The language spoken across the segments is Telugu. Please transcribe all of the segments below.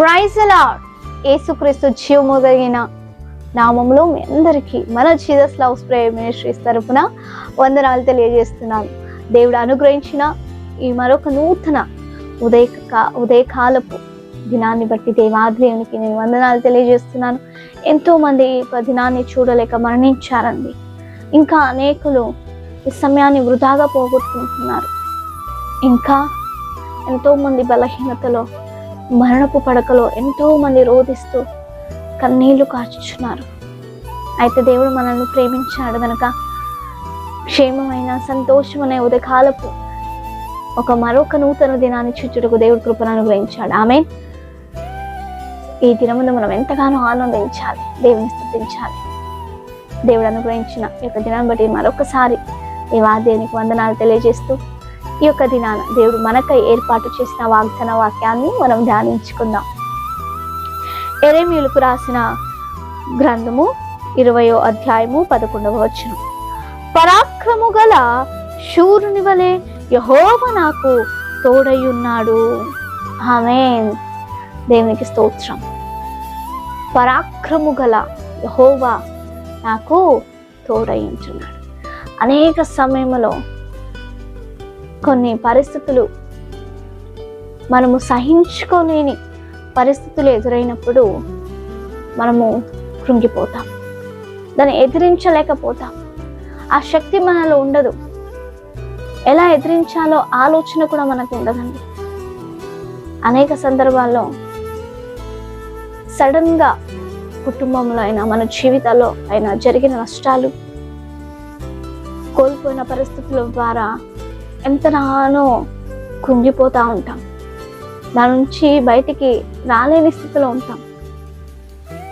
ప్రైజ్ లార్డ్ యేసుక్రీస్తు జీవము కలిగిన నామంలో మీ అందరికీ మన జీసస్ లవ్ స్ప్రే మినిస్ట్రీస్ తరఫున వందనాలు తెలియజేస్తున్నాను. దేవుడు అనుగ్రహించిన ఈ మరొక నూతన ఉదయ ఉదయకాలపు దినాన్ని బట్టి దేవాదేవునికి నేను వందనాలు తెలియజేస్తున్నాను. ఎంతోమంది ఈ దినాన్ని చూడలేక మరణించారండి. ఇంకా అనేకులు ఈ సమయాన్ని వృధాగా పోగొట్టుకుంటున్నారు. ఇంకా ఎంతోమంది బలహీనతలో మరణపు పడకలో ఎంతో మంది రోధిస్తూ కన్నీళ్ళు కార్చుచున్నారు. అయితే దేవుడు మనల్ని ప్రేమించాడు కనుక క్షేమమైన సంతోషమైన ఉదయకాలపు ఒక మరొక నూతన దినాన్ని చుచ్చుటకు దేవుడు కృపను అనుగ్రహించాడు. ఆమె ఈ దినమును మనం ఎంతగానో ఆనందించాలి దేవుని స్థుతించాలి. దేవుడు అనుగ్రహించిన ఈ యొక్క దినాన్ని బట్టి మరొకసారి ఈ వాద్యానికి వందనాలు తెలియజేస్తూ ఈ యొక్క దినాన దేవుడు మనకై ఏర్పాటు చేసిన వాగ్దాన వాక్యాన్ని మనం ధ్యానించుకుందాం. ఎరేమియులకు రాసిన గ్రంథము ఇరవయో అధ్యాయము పదకొండవ వచనం. పరాక్రము గల శూరుని వలె యహోవ నాకు తోడయ్యున్నాడు. ఆమె దేవునికి స్తోత్రం. పరాక్రము గల యహోవా నాకు తోడయ్యుంటున్నాడు. అనేక సమయంలో కొన్ని పరిస్థితులు మనము సహించుకోలేని పరిస్థితులు ఎదురైనప్పుడు మనము కృంగిపోతాం. దాన్ని ఎదిరించలేకపోతాం. ఆ శక్తి మనలో ఉండదు. ఎలా ఎదిరించాలో ఆలోచన కూడా మనకు ఉండదండి. అనేక సందర్భాల్లో సడన్గా కుటుంబంలో అయినా మన జీవితాల్లో అయినా జరిగిన నష్టాలు కోల్పోయిన పరిస్థితుల ద్వారా ఎంతనానో కుంగిపోతూ ఉంటాం. దాని నుంచి బయటికి రాలేని స్థితిలో ఉంటాం.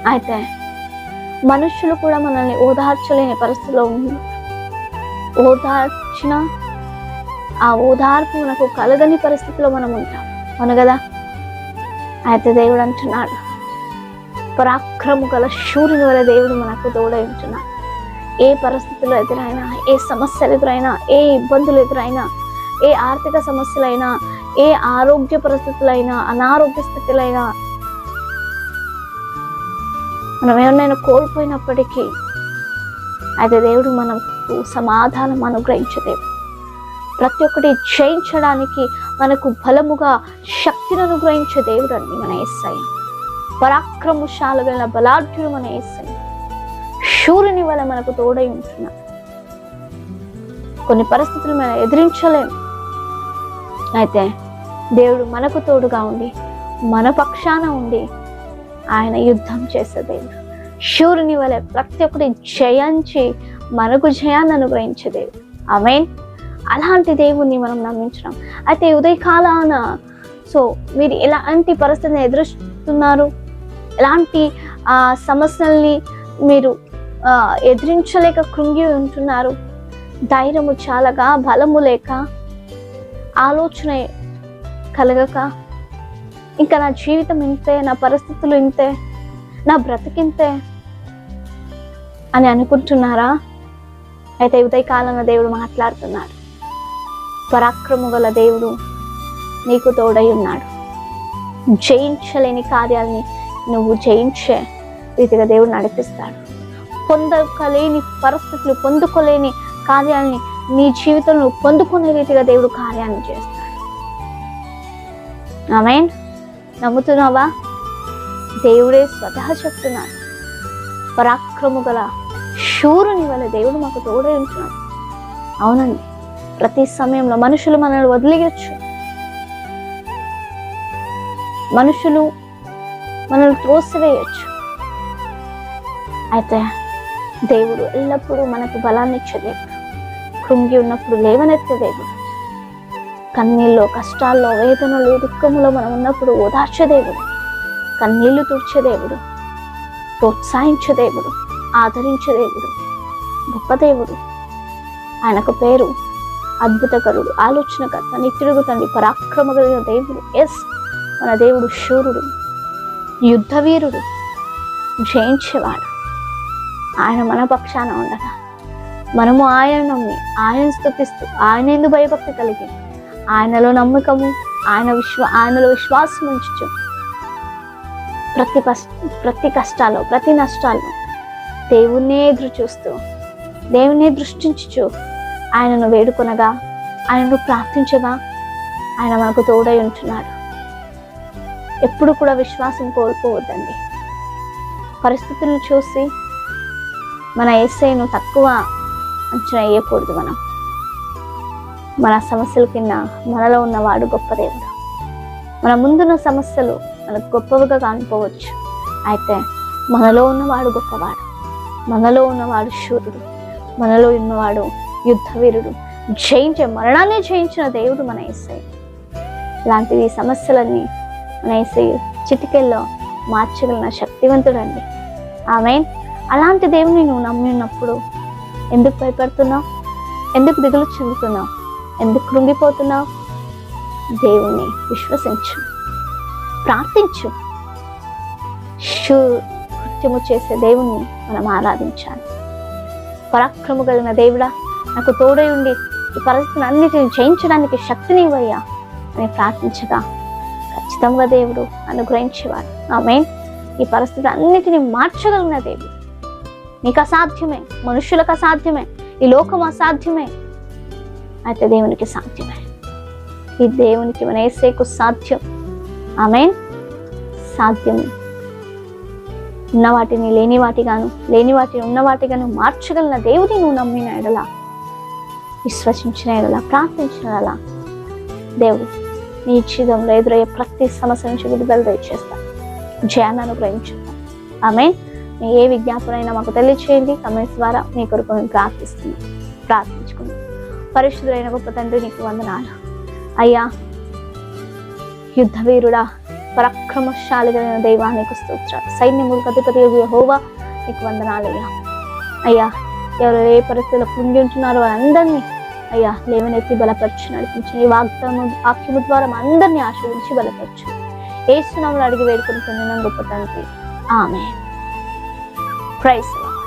అయితే మనుషులు కూడా మనల్ని ఓదార్చలేని పరిస్థితిలో ఉంది ఓదార్చిన ఆ ఓదార్పు మనకు కలగని పరిస్థితిలో మనం ఉంటాం. అవును కదా? అయితే దేవుడు అంటున్నాడు పరాక్రము గల శూరుని వల్ల దేవుడు మనకు తోడై ఉంటున్నాడు. ఏ పరిస్థితులు ఎదురైనా ఏ సమస్యలు ఎదురైనా ఏ ఇబ్బందులు ఎదురైనా ఏ ఆర్థిక సమస్యలైనా ఏ ఆరోగ్య పరిస్థితులైనా అనారోగ్య స్థితిలైనా మనం ఏమైనా కోల్పోయినప్పటికీ అయితే దేవుడు మనకు సమాధానం అనుగ్రహించే ప్రతి ఒక్కటి జయించడానికి మనకు బలముగా శక్తిని అనుగ్రహించే దేవుడు అండి మన ఏసై. పరాక్రమశాల వల్ల బలాఢ్యుడు మన ఏసై. శూరుని వల్ల మనకు తోడై ఉంటున్నాడు. కొన్ని పరిస్థితులు మనం ఎదిరించలేము అయితే దేవుడు మనకు తోడుగా ఉండి మన పక్షాన ఉండి ఆయన యుద్ధం చేసే దేవుడు. శూరుని వల్ల ప్రతి ఒక్కటి జయించి మనకు జయాన్ని అనుగ్రహించే దేవుడు. ఆమె అలాంటి దేవుణ్ణి మనం నమ్మించడం. అయితే ఉదయకాలాన సో మీరు ఎలాంటి పరిస్థితిని ఎదురుస్తున్నారు? ఎలాంటి ఆ సమస్యల్ని మీరు ఎదిరించలేక కృంగి ఉంటున్నారు? ధైర్యము చాలగా బలము లేక ఆలోచన కలగక ఇంకా నా జీవితం ఇంతే నా పరిస్థితులు ఇంతే నా బ్రతికింతే అని అనుకుంటున్నారా? అయితే ఉదయకాలంలో దేవుడు మాట్లాడుతున్నాడు. పరాక్రము గల దేవుడు నీకు తోడై ఉన్నాడు. జయించలేని కార్యాలని నువ్వు జయించే రీతిగా దేవుడు నడిపిస్తాడు. పొందకలేని పరిస్థితులు పొందుకోలేని కార్యాలని నీ జీవితంలో పొందుకునే రీతిగా దేవుడు కార్యాన్ని చేస్తాడు. ఆమె నమ్ముతున్నావా? దేవుడే స్వతహా చెప్తున్నాడు. పరాక్రము గల శూరుని వల్ల దేవుడు మాకు తోడే ఉంటున్నాడు. అవునండి. ప్రతి సమయంలో మనుషులు మనల్ని వదిలేయచ్చు. మనుషులు మనల్ని త్రోసివేయచ్చు. అయితే దేవుడు ఎల్లప్పుడూ మనకు బలాన్ని ఇచ్చే దేవుడు కృంగి ఉన్నప్పుడు లేవనెత్తే దేవుడు కన్నీళ్ళు కష్టాల్లో వేదనలు దుఃఖములో మనం ఉన్నప్పుడు ఓదార్చదేవుడు కన్నీళ్ళు తుడిచే దేవుడు. ప్రోత్సహించే దేవుడు. దేవుడు. గొప్ప దేవుడు. ఆయనకు పేరు అద్భుతకరుడు ఆలోచనకర్త నిత్యుడుగు తండ్రి పరాక్రమ కలిగిన దేవుడు. ఎస్ మన దేవుడు శూరుడు. యుద్ధవీరుడు. జయించేవాడు. ఆయన మన పక్షాన ఉండగా. మనము ఆయన నమ్మి ఆయన స్థుతిస్తూ ఆయన ఎందు భయభక్తి కలిగి ఆయనలో నమ్మకము ఆయన విశ్వ ఆయనలో విశ్వాసం ఉంచు ప్రతి ప్రతి కష్టాలు ప్రతి నష్టాలు దేవుణ్ణే ఎదురు చూస్తూ దేవుణ్ణే దృష్టించుచు ఆయనను వేడుకొనగా ఆయనను ప్రార్థించగా ఆయన మనకు తోడై ఉంటున్నాడు. ఎప్పుడు కూడా విశ్వాసం కోల్పోవద్దండి. పరిస్థితులను చూసి మన ఎస్ఐను తక్కువ అంచనా వేయకూడదు మనం. మన సమస్యల కింద మనలో ఉన్నవాడు గొప్ప దేవుడు. మన ముందున్న సమస్యలు మనకు గొప్పవిగా కానిపోవచ్చు. అయితే మనలో ఉన్నవాడు గొప్పవాడు. మనలో ఉన్నవాడు శూరుడు. మనలో ఉన్నవాడు యుద్ధవీరుడు. జయించే మరణాన్ని జయించిన దేవుడు మన ఇస్తాయి ఇలాంటివి సమస్యలన్నీ మన ఇస్తాయి చిటికెల్లో మార్చగలిగిన శక్తివంతుడండి. ఆమె అలాంటి దేవుని నువ్వు నమ్మి ఉన్నప్పుడు ఎందుకు భయపడుతున్నావు? ఎందుకు దిగులు చెందుతున్నావు? ఎందుకు కృంగిపోతున్నావు? దేవుణ్ణి విశ్వసించు. ప్రార్థించు. కృత్యము చేసే దేవుణ్ణి మనం ఆరాధించాలి. పరాక్రము కలిగిన దేవుడా నాకు తోడై ఉండి ఈ పరిస్థితిని అన్నిటిని జయించడానికి శక్తిని ఇవ్వయ్యా. అని ప్రార్థించగా ఖచ్చితంగా దేవుడు అనుగ్రహించేవాడు. ఆమె ఈ పరిస్థితి అన్నిటిని మార్చగలిగిన దేవుడు. నీకు అసాధ్యమే మనుషులకు అసాధ్యమే ఈ లోకం అసాధ్యమే. అయితే దేవునికి సాధ్యమే. ఈ దేవునికి మన ఏసేకు సాధ్యం. ఆమె సాధ్యం ఉన్న వాటిని లేని వాటిగాను లేని వాటిని ఉన్న వాటిగాను మార్చగలిగిన దేవుని నువ్వు నమ్మిన ఎడలా విశ్వసించిన ఎడలా ప్రార్థించిన ఎడల దేవుడు నీ జీవితంలో ఎదురయ్యే ప్రతి సమస్య నుంచి విడుదల దయచేస్తా జయాన్ని అనుగ్రహించుతాను ఆమె మీ ఏ విజ్ఞాపనైనా మాకు తెలియచేయండి. కమెంట్స్ ద్వారా మీ కొరకు మేము ప్రార్థిస్తున్నాం. ప్రార్థించుకున్నాం పరిశుద్ధులైన గొప్ప తండ్రి నీకు వందనాలు. అయ్యా యుద్ధ వీరుడా పరాక్రమశాలి కలిగిన దైవానికి స్తోత్రాలు. సైన్యములకు అధిపతి హోవా నీకు వందనాలయ్యా అయ్యా. ఎవరు ఏ పరిస్థితుల్లో కృంగి ఉంటున్నారో వారందరినీ అయ్యా లేవనెత్తి బలపరచు నడిపించి. ఈ వాగ్దానము వాక్యము ద్వారా అందరినీ ఆశ్రయించి బలపరచు. ఏసునాములు అడిగి వేడుకొని పొందిన గొప్ప తండ్రి. ఆమె Praise